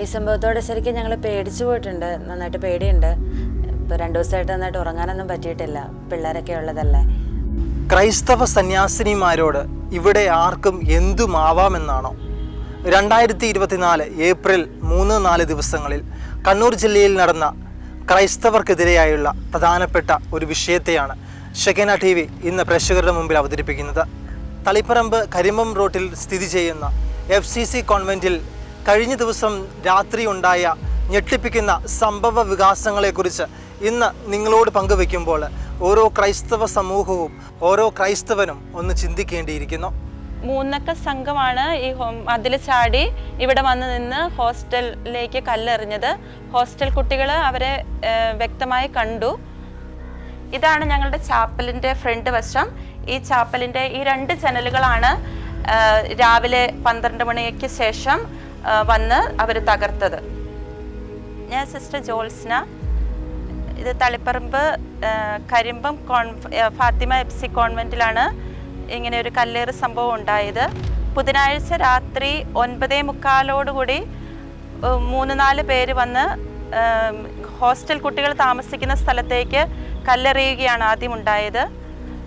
ഈ സംഭവത്തോടെ ശരിക്കും ഞങ്ങൾ പേടിച്ചു പോയിട്ടുണ്ട്. നന്നായിട്ട് പേടിയുണ്ട്. ഇപ്പോൾ രണ്ടു ദിവസമായിട്ട് നന്നായിട്ട് ഉറങ്ങാനൊന്നും പറ്റിയിട്ടില്ല. പിള്ളേരൊക്കെ ഉള്ളതല്ലേ? ക്രൈസ്തവ സന്യാസിനിമാരോട് ഇവിടെ ആർക്കും എന്തുമാവാമെന്നാണോ രണ്ടായിരത്തി ഇരുപത്തിനാല് ഏപ്രിൽ മൂന്ന് നാല് ദിവസങ്ങളിൽ കണ്ണൂർ ജില്ലയിൽ നടന്ന ക്രൈസ്തവർക്കെതിരെയായുള്ള പ്രധാനപ്പെട്ട ഒരു വിഷയത്തെയാണ് ഷെഗന ടി വി ഇന്ന് പ്രേക്ഷകരുടെ മുമ്പിൽ അവതരിപ്പിക്കുന്നത്. തളിപ്പറമ്പ് കരിമ്പം റോട്ടിൽ സ്ഥിതി ചെയ്യുന്ന എഫ് സി സി കോൺവെന്റിൽ കഴിഞ്ഞ ദിവസം രാത്രി ഉണ്ടായ ഞെട്ടിപ്പിക്കുന്ന സംഭവ വികാസങ്ങളെക്കുറിച്ച് ഇന്ന് നിങ്ങളോട് പങ്കുവെക്കുമ്പോൾ ഓരോ ക്രൈസ്തവ സമൂഹവും ഓരോ ക്രൈസ്തവനും ഒന്ന് ചിന്തിക്കേണ്ടിയിരിക്കുന്നു. മൂന്നക്ക സംഘമാണ് ഈ അതിൽ ചാടി ഇവിടെ വന്ന് നിന്ന് ഹോസ്റ്റലിലേക്ക് കല്ലെറിഞ്ഞത്. ഹോസ്റ്റൽ കുട്ടികൾ അവരെ വ്യക്തമായി കണ്ടു. ഇതാണ് ഞങ്ങളുടെ ചാപ്പലിന്റെ ഫ്രണ്ട് വശം. ഈ ചാപ്പലിന്റെ ഈ രണ്ട് ജനലുകളാണ് രാവിലെ പന്ത്രണ്ട് മണിക്ക് ശേഷം വന്ന് അവർ തകർത്തത്. ഞാൻ സിസ്റ്റർ ജോൾസ്ന ഇത് തളിപ്പറമ്പ് കരിമ്പം കോൺ ഫാത്തിമ എഫ് സി കോൺവെന്റിലാണ് ഇങ്ങനെ ഒരു കല്ലേറ് സംഭവം ഉണ്ടായത്. ബുധനാഴ്ച രാത്രി ഒൻപതേ മുക്കാലോടുകൂടി മൂന്ന് നാല് പേര് വന്ന് ഹോസ്റ്റൽ കുട്ടികൾ താമസിക്കുന്ന സ്ഥലത്തേക്ക് കല്ലെറിയുകയാണ് ആദ്യം ഉണ്ടായത്.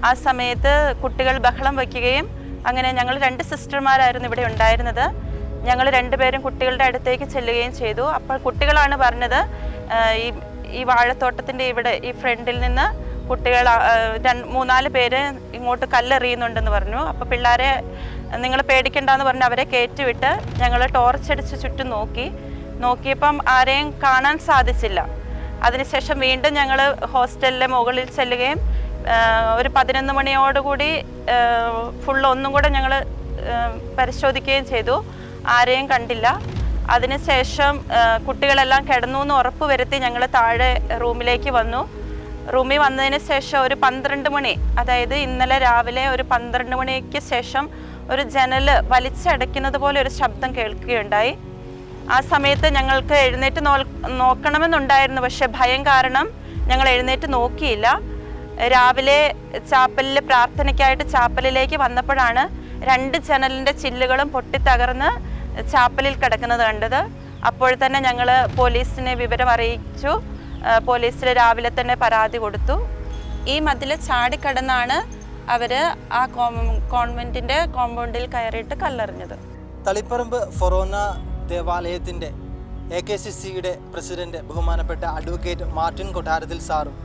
ആ സമയത്ത് കുട്ടികൾ ബഹളം വയ്ക്കുകയും അങ്ങനെ ഞങ്ങൾ രണ്ട് സിസ്റ്റർമാരായിരുന്നു ഇവിടെ ഉണ്ടായിരുന്നത്. ഞങ്ങൾ രണ്ടുപേരും കുട്ടികളുടെ അടുത്തേക്ക് ചെല്ലുകയും ചെയ്തു. അപ്പോൾ കുട്ടികളാണ് പറഞ്ഞത് ഈ ഈ വാഴത്തോട്ടത്തിന്റെ ഇവിടെ ഈ ഫ്രണ്ടിൽ നിന്ന് കുട്ടികൾ മൂന്നാൽ പേര് ഇങ്ങോട്ട് കല്ലെറിയുന്നുണ്ടെന്ന് പറഞ്ഞു. അപ്പോൾ പിള്ളേരെ നിങ്ങൾ പേടിക്കണ്ടെന്ന് പറഞ്ഞ് അവരെ കയറ്റിവിട്ട് ഞങ്ങൾ ടോർച്ചടിച്ച് ചുറ്റും നോക്കി. നോക്കിയപ്പം ആരെയും കാണാൻ സാധിച്ചില്ല. അതിനുശേഷം വീണ്ടും ഞങ്ങൾ ഹോസ്റ്റലിലെ മുകളിൽ ചെല്ലുകയും ഒരു പതിനൊന്ന് മണിയോടുകൂടി ഫുൾ ഒന്നും കൂടെ ഞങ്ങൾ പരിശോധിക്കുകയും ചെയ്തു. ആരെയും കണ്ടില്ല. അതിനുശേഷം കുട്ടികളെല്ലാം കിടന്നു എന്ന് ഉറപ്പ് വരുത്തി ഞങ്ങൾ താഴെ റൂമിലേക്ക് വന്നു. റൂമിൽ വന്നതിന് ശേഷം ഒരു പന്ത്രണ്ട് മണി അതായത് ഇന്നലെ രാവിലെ ഒരു പന്ത്രണ്ട് മണിക്ക് ശേഷം ഒരു ജനൽ വലിച്ചടയ്ക്കുന്നത് പോലെ ഒരു ശബ്ദം കേൾക്കുകയുണ്ടായി. ആ സമയത്ത് ഞങ്ങൾക്ക് എഴുന്നേറ്റ് നോ നോക്കണമെന്നുണ്ടായിരുന്നു പക്ഷെ ഭയം കാരണം ഞങ്ങൾ എഴുന്നേറ്റ് നോക്കിയില്ല. രാവിലെ ചാപ്പലിൽ പ്രാർത്ഥനയ്ക്കായിട്ട് ചാപ്പലിലേക്ക് വന്നപ്പോഴാണ് രണ്ട് ജനലിന്റെ ചില്ലുകളും പൊട്ടിത്തകർന്ന് ചാപ്പലിൽ കിടക്കുന്നത് കണ്ടത്. അപ്പോൾ തന്നെ ഞങ്ങൾ പോലീസിനെ വിവരം അറിയിച്ചു. പോലീസിൽ രാവിലെ തന്നെ പരാതി കൊടുത്തു. ഈ മതിൽ ചാടിക്കടന്നാണ് അവർ ആ കോൺവെന്റിന്റെ കോമ്പൗണ്ടിൽ കയറിയിട്ട് കല്ലെറിഞ്ഞത്. തളിപ്പറമ്പ് ഫൊറോന ദേവാലയത്തിന്റെ എ കെ സി സിയുടെ പ്രസിഡന്റ് ബഹുമാനപ്പെട്ട അഡ്വക്കേറ്റ് മാർട്ടിൻ കൊട്ടാരത്തിൽ സാറും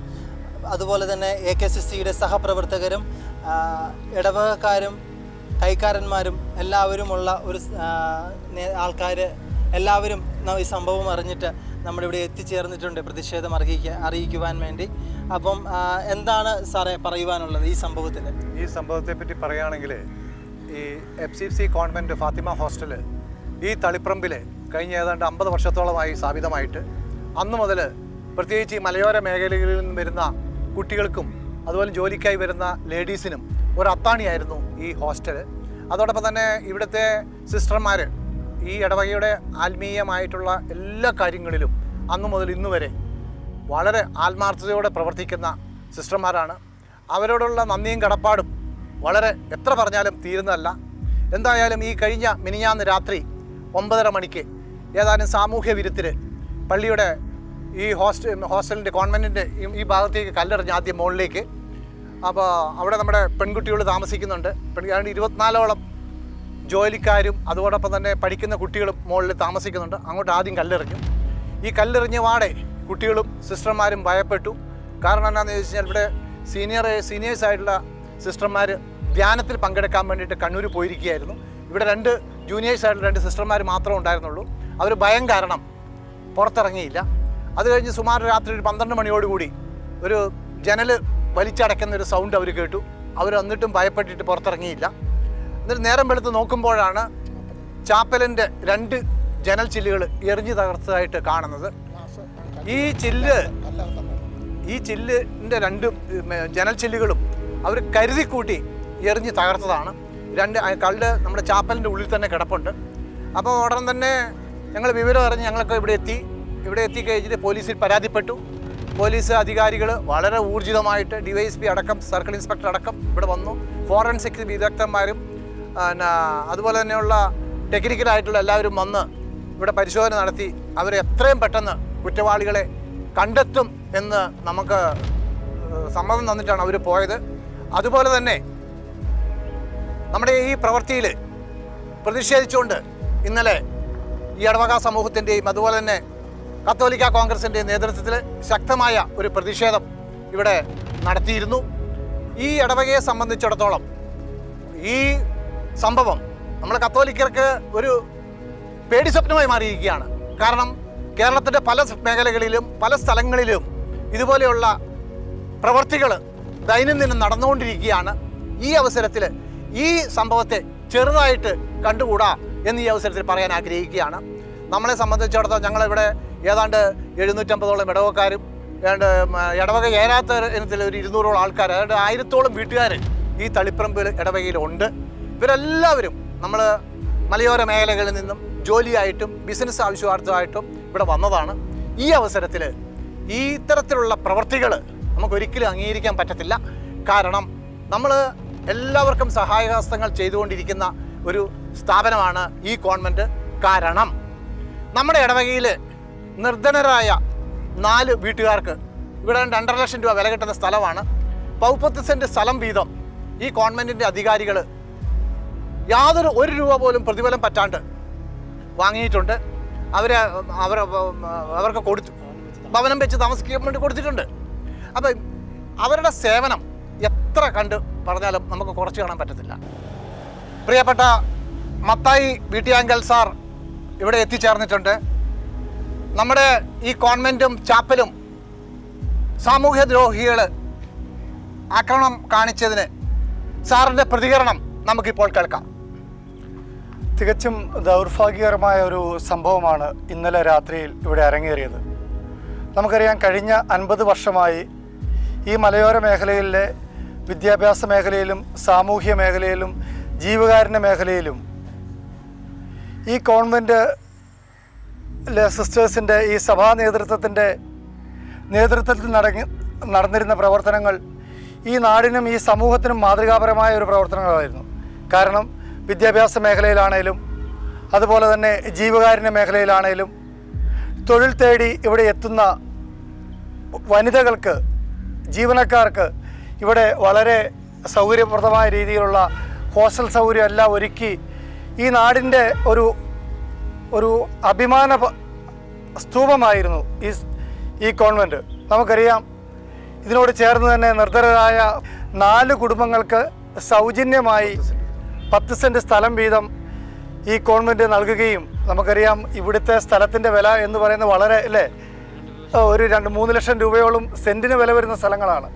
അതുപോലെ തന്നെ എ കെ സി സിയുടെ സഹപ്രവർത്തകരും ഇടവകക്കാരും കൈക്കാരന്മാരും എല്ലാവരുമുള്ള ഒരു ആൾക്കാർ എല്ലാവരും ഈ സംഭവം അറിഞ്ഞിട്ട് നമ്മുടെ ഇവിടെ എത്തിച്ചേർന്നിട്ടുണ്ട് പ്രതിഷേധം അറിയിക്കാൻ അറിയിക്കുവാൻ വേണ്ടി. അപ്പം എന്താണ് സാറേ പറയുവാനുള്ളത് ഈ സംഭവത്തിൽ ഈ സംഭവത്തെ പറ്റി പറയുകയാണെങ്കിൽ ഈ F C C convent Fatima hostel ഈ തളിപ്പറമ്പിൽ കഴിഞ്ഞ ഏതാണ്ട് അമ്പത് വർഷത്തോളമായി സ്ഥാപിതമായിട്ട് അന്ന് മുതൽ പ്രത്യേകിച്ച് ഈ മലയോര മേഖലകളിൽ നിന്ന് വരുന്ന കുട്ടികൾക്കും അതുപോലെ ജോലിക്കായി വരുന്ന ലേഡീസിനും ഒരു അത്താണിയായിരുന്നു ഈ ഹോസ്റ്റൽ അതോടൊപ്പം തന്നെ ഇവിടുത്തെ സിസ്റ്റർമാർ ഈ ഇടവകയുടെ ആത്മീയമായിട്ടുള്ള എല്ലാ കാര്യങ്ങളിലും അന്ന് മുതൽ ഇന്നു വരെ വളരെ ആത്മാർത്ഥതയോടെ പ്രവർത്തിക്കുന്ന സിസ്റ്റർമാരാണ്. അവരോടുള്ള നന്ദിയും കടപ്പാടും വളരെ എത്ര പറഞ്ഞാലും തീരുന്നതല്ല. എന്തായാലും ഈ കഴിഞ്ഞ മിനിഞ്ഞാന്ന് രാത്രി ഒമ്പതര മണിക്ക് ഏതാനും സാമൂഹ്യ വിരുത്തിൽ പള്ളിയുടെ ഈ ഹോസ്റ്റൽ ഹോസ്റ്റലിന്റെ കോൺവെന്റിന്റെ ഈ ഭാഗത്തേക്ക് കല്ലെറിഞ്ഞ് ആദ്യം മുകളിലേക്ക് അപ്പോൾ അവിടെ നമ്മുടെ പെൺകുട്ടികൾ താമസിക്കുന്നുണ്ട്. പെൺ ഏതാണ്ട് ഇരുപത്തിനാലോളം ജോലിക്കാരും അതോടൊപ്പം തന്നെ പഠിക്കുന്ന കുട്ടികളും മുകളിൽ താമസിക്കുന്നുണ്ട്. അങ്ങോട്ട് ആദ്യം കല്ലെറിഞ്ഞു. ഈ കല്ലെറിഞ്ഞ വാടെ കുട്ടികളും സിസ്റ്റർമാരും ഭയപ്പെട്ടു. കാരണം എന്താണെന്ന് ചോദിച്ചു കഴിഞ്ഞാൽ ഇവിടെ സീനിയർ സീനിയേഴ്സ് ആയിട്ടുള്ള സിസ്റ്റർമാർ ധ്യാനത്തിൽ പങ്കെടുക്കാൻ വേണ്ടിയിട്ട് കണ്ണൂർ പോയിരിക്കുകയായിരുന്നു. ഇവിടെ രണ്ട് ജൂനിയേഴ്സ് ആയിട്ടുള്ള രണ്ട് സിസ്റ്റർമാർ മാത്രമേ ഉണ്ടായിരുന്നുള്ളൂ. അവർ ഭയം കാരണം പുറത്തിറങ്ങിയില്ല. അത് കഴിഞ്ഞ് സുമാർ രാത്രി ഒരു പന്ത്രണ്ട് മണിയോടുകൂടി ഒരു ജനൽ വലിച്ചടയ്ക്കുന്ന ഒരു സൗണ്ട് അവർ കേട്ടു. അവർ എന്നിട്ടും ഭയപ്പെട്ടിട്ട് പുറത്തിറങ്ങിയില്ല. എന്നിട്ട് നേരം വെളുത്ത് നോക്കുമ്പോഴാണ് ചാപ്പലിന്റെ രണ്ട് ജനൽ ചില്ലുകൾ എറിഞ്ഞു തകർത്തതായിട്ട് കാണുന്നത്. ഈ ചില്ല് ഈ ചില്ലിന്റെ രണ്ട് ജനൽ ചില്ലുകളും അവർ കരുതി കൂട്ടി എറിഞ്ഞ് തകർത്തതാണ്. രണ്ട് കള്ള് നമ്മുടെ ചാപ്പലിന്റെ ഉള്ളിൽ തന്നെ കിടപ്പുണ്ട്. അപ്പോൾ ഉടൻ തന്നെ ഞങ്ങൾ വിവരം അറിഞ്ഞ് ഞങ്ങളൊക്കെ ഇവിടെ എത്തി. ഇവിടെ എത്തി എത്തിക്കഴിഞ്ഞിട്ട് പോലീസിൽ പരാതിപ്പെട്ടു. പോലീസ് അധികാരികൾ വളരെ ഊർജിതമായിട്ട് ഡി വൈ എസ് പി അടക്കം സർക്കിൾ ഇൻസ്പെക്ടർ അടക്കം ഇവിടെ വന്നു. ഫോറൻസിക് വിദഗ്ധന്മാരും പിന്നെ അതുപോലെ തന്നെയുള്ള ടെക്നിക്കലായിട്ടുള്ള എല്ലാവരും വന്ന് ഇവിടെ പരിശോധന നടത്തി. അവർ എത്രയും പെട്ടെന്ന് കുറ്റവാളികളെ കണ്ടെത്തും എന്ന് നമുക്ക് സമ്മതം തന്നിട്ടാണ് അവർ പോയത്. അതുപോലെ തന്നെ നമ്മുടെ ഈ പ്രവൃത്തിയിൽ പ്രതിഷേധിച്ചുകൊണ്ട് ഇന്നലെ ഈ അടവക സമൂഹത്തിന്റെയും അതുപോലെ തന്നെ കത്തോലിക്ക കോൺഗ്രസിന്റെ നേതൃത്വത്തിൽ ശക്തമായ ഒരു പ്രതിഷേധം ഇവിടെ നടത്തിയിരുന്നു. ഈ ഇടവകയെ സംബന്ധിച്ചിടത്തോളം ഈ സംഭവം നമ്മൾ കത്തോലിക്കർക്ക് ഒരു പേടി സ്വപ്നമായി മാറിയിരിക്കുകയാണ്. കാരണം കേരളത്തിന്റെ പല മേഖലകളിലും പല സ്ഥലങ്ങളിലും ഇതുപോലെയുള്ള പ്രവർത്തികൾ ദൈനംദിനം നടന്നുകൊണ്ടിരിക്കുകയാണ്. ഈ അവസരത്തിൽ ഈ സംഭവത്തെ ചെറുതായിട്ട് കണ്ടുകൂടാ എന്ന് ഈ അവസരത്തിൽ പറയാൻ ആഗ്രഹിക്കുകയാണ്. നമ്മളെ സംബന്ധിച്ചിടത്തോളം ഞങ്ങളിവിടെ ഏതാണ്ട് എഴുന്നൂറ്റമ്പതോളം ഇടവക്കാരും ഏതാണ്ട് ഇടവക ഏരാത്ത ഇനത്തിൽ ഒരു ഇരുന്നൂറോളം ആൾക്കാർ അതായത് ആയിരത്തോളം വീട്ടുകാർ ഈ തളിപ്പറമ്പിൽ ഇടവകയിലുണ്ട്. ഇവരെല്ലാവരും നമ്മൾ മലയോര മേഖലകളിൽ നിന്നും ജോലിയായിട്ടും ബിസിനസ് ആവശ്യാർത്ഥമായിട്ടും ഇവിടെ വന്നതാണ്. ഈ അവസരത്തിൽ ഈ ഇത്തരത്തിലുള്ള പ്രവർത്തികൾ നമുക്കൊരിക്കലും അംഗീകരിക്കാൻ പറ്റത്തില്ല. കാരണം നമ്മൾ എല്ലാവർക്കും സഹായഹസ്തങ്ങൾ ചെയ്തുകൊണ്ടിരിക്കുന്ന ഒരു സ്ഥാപനമാണ് ഈ കോൺവെന്റ് കാരണം നമ്മുടെ ഇടവകയിൽ നിർധനരായ നാല് വീട്ടുകാർക്ക് ഇവിടെ രണ്ടര ലക്ഷം രൂപ വില കിട്ടുന്ന സ്ഥലമാണ്. പൗപ്പത്ത് സെന്റ് സ്ഥലം വീതം ഈ കോൺവെന്റിന്റെ അധികാരികൾ യാതൊരു ഒരു രൂപ പോലും പ്രതിഫലം പറ്റാണ്ട് വാങ്ങിയിട്ടുണ്ട്. അവർ അവർ അവർക്ക് കൊടുത്തു. ഭവനം വെച്ച് താമസിക്കാൻ വേണ്ടി കൊടുത്തിട്ടുണ്ട്. അപ്പം അവരുടെ സേവനം എത്ര കണ്ട് പറഞ്ഞാലും നമുക്ക് കുറച്ച് കാണാൻ പറ്റത്തില്ല. പ്രിയപ്പെട്ട മത്തായി വീട്ടിയാങ്കൽ സാർ ഇവിടെ എത്തിച്ചേർന്നിട്ടുണ്ട്. നമ്മുടെ ഈ കോൺവെന്റും ചാപ്പലും സാമൂഹ്യ ദ്രോഹികൾ ആക്രമണം കാണിച്ചതിന് സാറിന്റെ പ്രതികരണം നമുക്കിപ്പോൾ കേൾക്കാം. തികച്ചും ദൗർഭാഗ്യകരമായ ഒരു സംഭവമാണ് ഇന്നലെ രാത്രിയിൽ ഇവിടെ അരങ്ങേറിയത്. നമുക്കറിയാം കഴിഞ്ഞ അൻപത് വർഷമായി ഈ മലയോര മേഖലയിലെ വിദ്യാഭ്യാസ മേഖലയിലും സാമൂഹ്യ മേഖലയിലും ജീവകാരുണ്യ മേഖലയിലും ഈ കോൺവെന്റ് സിസ്റ്റേഴ്സിന്റെ ഈ സഭാ നേതൃത്വത്തിന്റെ നേതൃത്വത്തിൽ നടങ്ങി നടന്നിരുന്ന പ്രവർത്തനങ്ങൾ ഈ നാടിനും ഈ സമൂഹത്തിനും മാതൃകാപരമായ ഒരു പ്രവർത്തനങ്ങളായിരുന്നു. കാരണം വിദ്യാഭ്യാസ മേഖലയിലാണേലും അതുപോലെ തന്നെ ജീവകാരുണ്യ മേഖലയിലാണേലും തൊഴിൽ തേടി ഇവിടെ എത്തുന്ന വനിതകൾക്ക് ജീവനക്കാർക്ക് ഇവിടെ വളരെ സൗകര്യപ്രദമായ രീതിയിലുള്ള ഹോസ്റ്റൽ സൗകര്യം എല്ലാം ഒരുക്കി ഈ നാടിന്റെ ഒരു ഒരു അഭിമാന സ്തൂപമായിരുന്നു ഈ ഈ കോൺവെന്റ് നമുക്കറിയാം ഇതിനോട് ചേർന്ന് തന്നെ നിർദ്ധരായ നാല് കുടുംബങ്ങൾക്ക് സൗജന്യമായി പത്ത് സെന്റ് സ്ഥലം വീതം ഈ കോൺവെന്റ് നൽകുകയും നമുക്കറിയാം ഇവിടുത്തെ സ്ഥലത്തിന്റെ വില എന്ന് പറയുന്നത് വളരെ അല്ലേ? ഒരു രണ്ട് മൂന്ന് ലക്ഷം രൂപയോളം സെന്റിന് വില വരുന്ന സ്ഥലങ്ങളാണ്.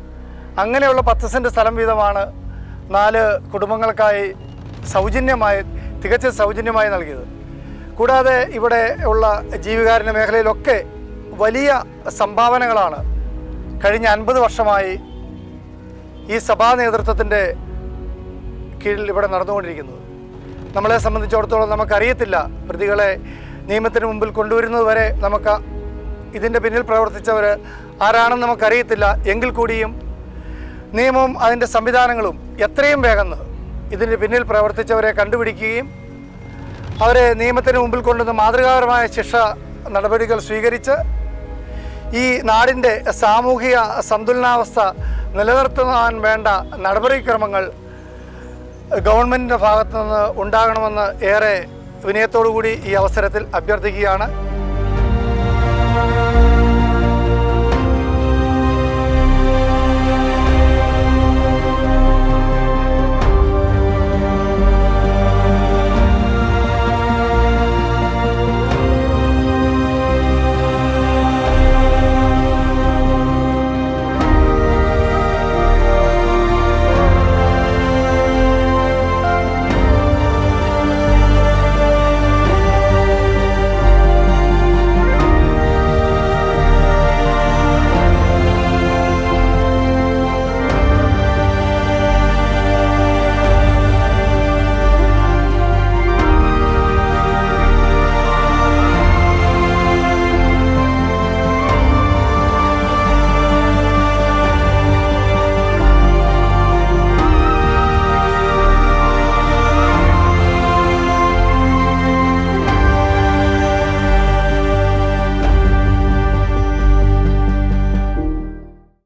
അങ്ങനെയുള്ള പത്ത് സെന്റ് സ്ഥലം വീതമാണ് നാല് കുടുംബങ്ങൾക്കായി സൗജന്യമായി തികച്ചും സൗജന്യമായി നൽകിയത്. കൂടാതെ ഇവിടെ ഉള്ള ജീവകാരുണ്യ മേഖലയിലൊക്കെ വലിയ സംഭാവനകളാണ് കഴിഞ്ഞ അൻപത് വർഷമായി ഈ സഭാ നേതൃത്വത്തിന്റെ കീഴിൽ ഇവിടെ നടന്നുകൊണ്ടിരിക്കുന്നത്. നമ്മളെ സംബന്ധിച്ചിടത്തോളം നമുക്കറിയത്തില്ല പ്രതികളെ നിയമത്തിന് മുമ്പിൽ കൊണ്ടുവരുന്നത് വരെ നമുക്ക് ഇതിന്റെ പിന്നിൽ പ്രവർത്തിച്ചവർ ആരാണെന്ന് നമുക്കറിയത്തില്ല. എങ്കിൽ കൂടിയും നിയമവും അതിന്റെ സംവിധാനങ്ങളും എത്രയും വേഗം ഇതിന് പിന്നിൽ പ്രവർത്തിച്ചവരെ കണ്ടുപിടിക്കുകയും അവരെ നിയമത്തിന് മുമ്പിൽ കൊണ്ടുവന്ന് മാതൃകാപരമായ ശിക്ഷ നടപടികൾ സ്വീകരിച്ച് ഈ നാടിന്റെ സാമൂഹിക സന്തുലനാവസ്ഥ നിലനിർത്തുവാൻ വേണ്ട നടപടിക്രമങ്ങൾ ഗവൺമെന്റിന്റെ ഭാഗത്തു നിന്ന് ഉണ്ടാകണമെന്ന് ഏറെ വിനയത്തോടു കൂടി ഈ അവസരത്തിൽ അഭ്യർത്ഥിക്കുകയാണ്.